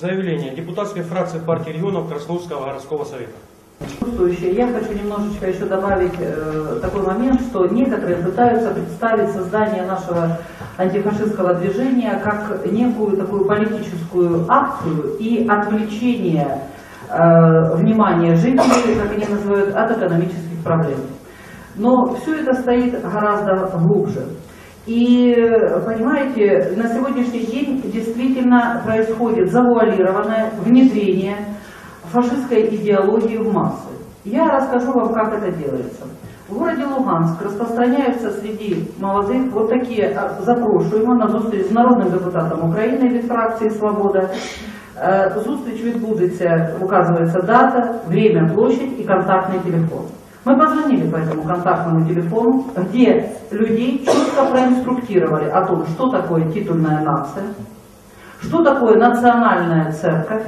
Заявление депутатской фракции партии регионов Красноурского городского совета. я хочу немножечко еще добавить э, такой момент, что некоторые пытаются представить создание нашего антифашистского движения как некую такую политическую акцию и отвлечение э, внимания жителей, как они называют, от экономических проблем. Но все это стоит гораздо глубже. И, понимаете, на сегодняшний день действительно происходит завуалированное внедрение фашистской идеологии в массы. Я расскажу вам, как это делается. В городе Луганск распространяются среди молодых вот такие а, запрошуємо на зустріч з народним депутатом України від фракції Свобода. Е, Зустріч відбудеться, указується дата, время, площадь и контактный телефон. Мы позвонили по этому контактному телефону, где людей четко проинструктировали о том, что такое титульная нация, что такое национальная церковь,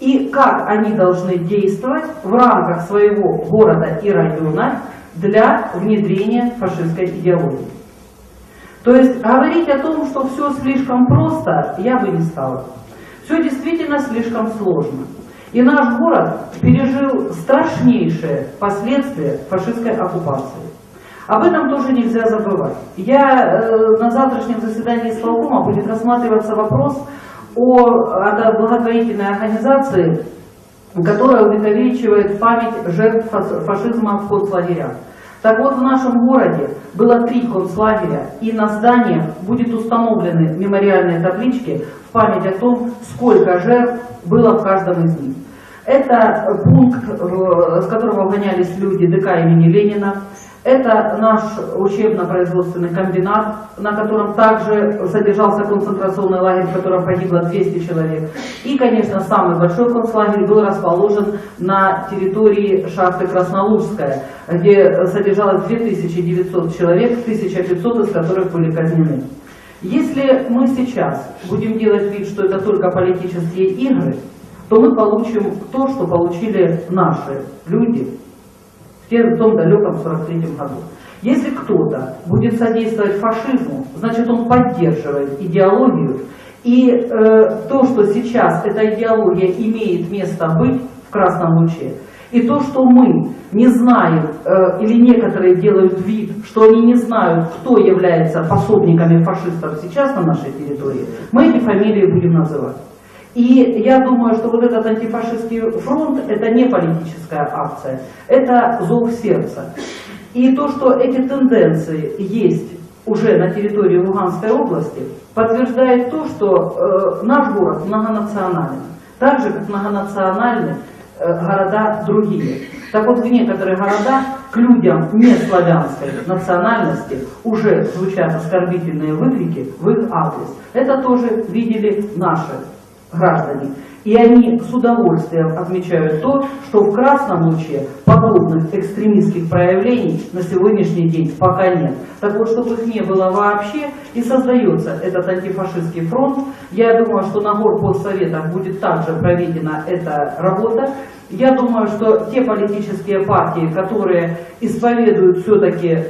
и как они должны действовать в рамках своего города и района для внедрения фашистской идеологии. То есть говорить о том, что все слишком просто, я бы не стала. Все действительно слишком сложно. И наш город пережил страшнейшие последствия фашистской оккупации. Об этом тоже нельзя забывать. Я э, на завтрашнем заседании исполкома будет рассматриваться вопрос о, о благотворительной организации, которая увековечивает память жертв фашизма в концлагерях. Так вот, в нашем городе было три концлагеря, и на зданиях будет установлены мемориальные таблички в память о том, сколько жертв было в каждом из них. Это пункт, э, с которого гонялись люди ДК имени Ленина. Это наш учебно-производственный комбинат, на котором также содержался концентрационный лагерь, в котором погибло 200 человек. И, конечно, самый большой концлагерь был расположен на территории шахты Краснолужская, где содержалось 2900 человек, 1500 из которых были казнены. Если мы сейчас будем делать вид, что это только политические игры, то мы получим то, что получили наши люди в том далеком 43 году. Если кто-то будет содействовать фашизму, значит он поддерживает идеологию. И э, то, что сейчас эта идеология имеет место быть в красном луче, и то, что мы не знаем, э, или некоторые делают вид, что они не знают, кто является пособниками фашистов сейчас на нашей территории, мы эти фамилии будем называть. И я думаю, что вот этот антифашистский фронт – это не политическая акция, это зов сердца. И то, что эти тенденции есть уже на территории Луганской области, подтверждает то, что э, наш город многонационален, так же, как многонациональны э, города другие. Так вот, в некоторых городах к людям не славянской национальности уже звучат оскорбительные выкрики в их адрес. Это тоже видели наши граждане. И они с удовольствием отмечают то, что в красном луче подобных экстремистских проявлений на сегодняшний день пока нет. Так вот, чтобы их не было вообще, и создается этот антифашистский фронт. Я думаю, что на горпоссоветах будет также проведена эта работа. Я думаю, что те политические партии, которые исповедуют все-таки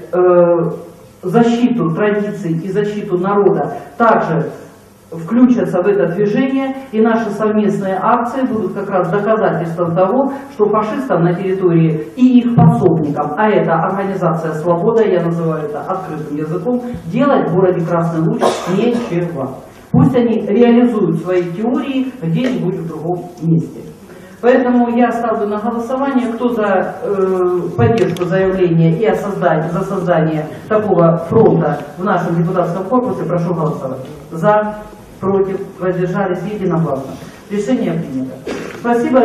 защиту традиций и защиту народа, также включатся в это движение, и наши совместные акции будут как раз доказательством того, что фашистам на территории и их подсобникам, а это организация «Свобода», я называю это открытым языком, делать в городе Красный Луч нечего. Пусть они реализуют свои теории где-нибудь в другом месте. Поэтому я ставлю на голосование, кто за э, поддержку заявления и о создании, за создание такого фронта в нашем депутатском корпусе, прошу голосовать. За, против, воздержались единогласно. Решение принято. Спасибо.